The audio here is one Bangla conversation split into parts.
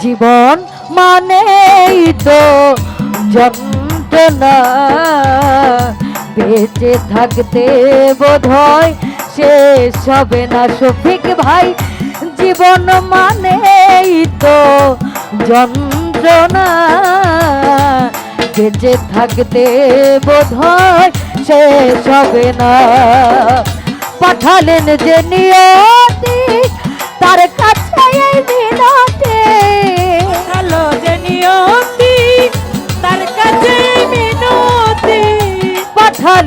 জীবন মানেই তো যন্ত্রণা। বেঁচে থাকতে বোধ হয় শেষ হবে না, শফিক ভাই। জীবন মানেই তো যন্ত্রণা। বেঁচে থাকতে বোধ হয় শেষ হবে না। পাঠালেন যে নিয়তি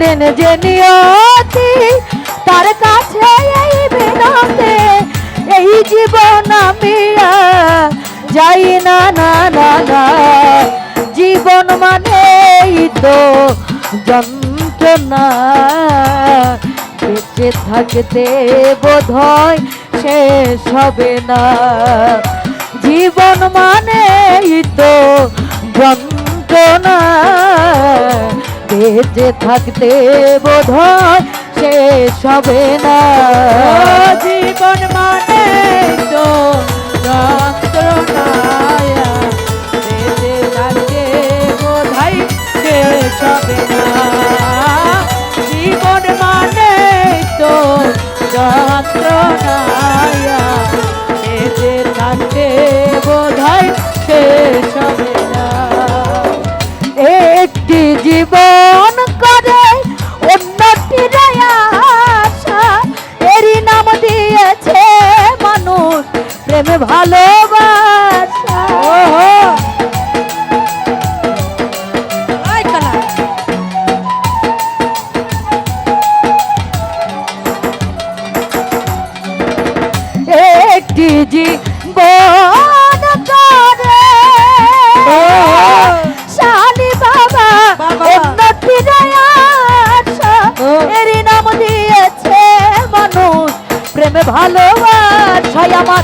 পাঠালেন যে নিয়তি, তার কাছে এই মিনতি এই জীবন আমি যাই না না না না। জীবন মানে তো যন্ত্রণা। বেঁচে থাকতে বোধ হয় শেষ হবে না। জীবন মানেই তো যন্ত্রণা। বেঁচে থাকতে বোধ শেষ হবে না। জীবন মানে তো জীবন মানে তো যন্ত্রণায়া। ভালোবাসা। একটি জীবন করে। শালি বাবা। উন্নতির আশা। এরই নাম দিয়েছে মানুষ। প্রেমে ভালোবাসায় আমার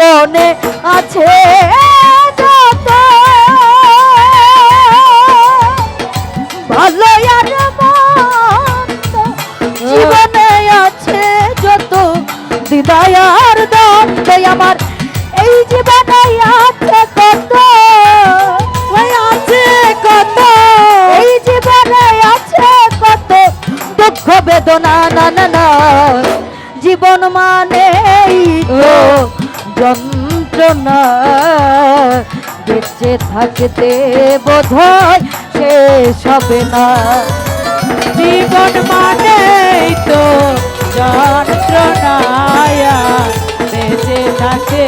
জীবনে আছে ভালো আর জীবনে আছে যত দিদায়ার আমার। এই জীবনে আছে কত আছে কত, এই জীবনে আছে কত দুঃখ বেদনা, না না জীবন মানে যন্ত্রণা। বেঁচে থাকতে বোধ হয় শেষ হবে না। জীবন মানে তো যন্ত্রণায়া। বেঁচে থাকে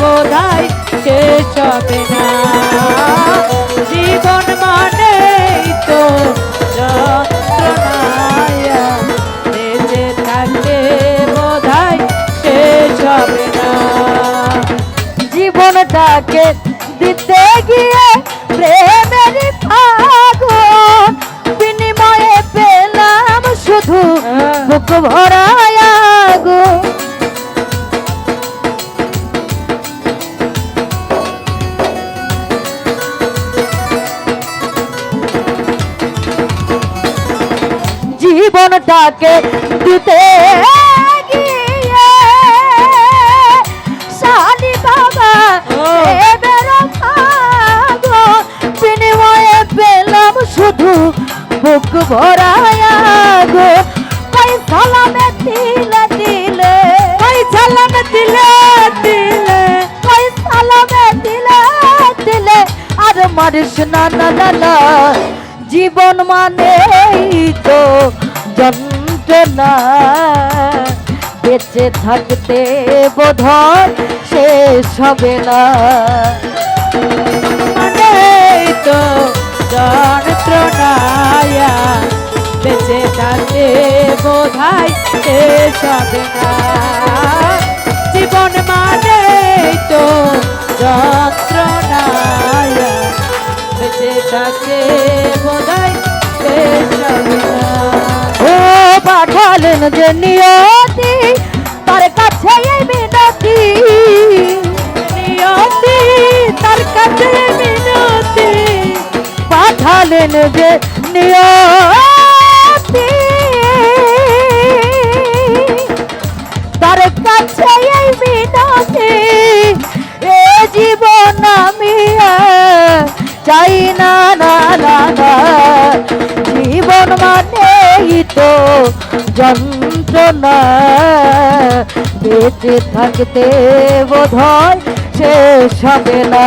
বোধহয় শেষ হবে না। জীবন জীবনটাকে দিতে গিয়ে প্রেমের ফাগুন বিনিময়ে হ্যাঁ। বুক ভরায়া গো জীবনটাকে দিতে বিনিময়ে পেলাম শুধু বুক ভরায়া গো দিলে দিলে দিলে আর না না না জীবন মানে তো যন্ত্রণা বেঁচে থাকতে বোধ শেষ হবে না। তো যন্ত্রণায়া বেঁচে থাকতে বোধাই শেষ হবে না। জীবন মানে তো যন্ত্রণায়া বেঁচে বোধাই শেষ হবে না। ও পাঠালেন যে নিয়তি পাঠালেন যে নিয়তি, তার কাছে এই মিনতি এ জীবন আমি চাই না না না জীবন মানেই তো যন্ত্রণা, বেঁচে থাকতে বোধ হয় শেষ হবে না।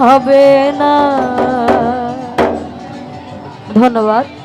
হবে না। ধন্যবাদ।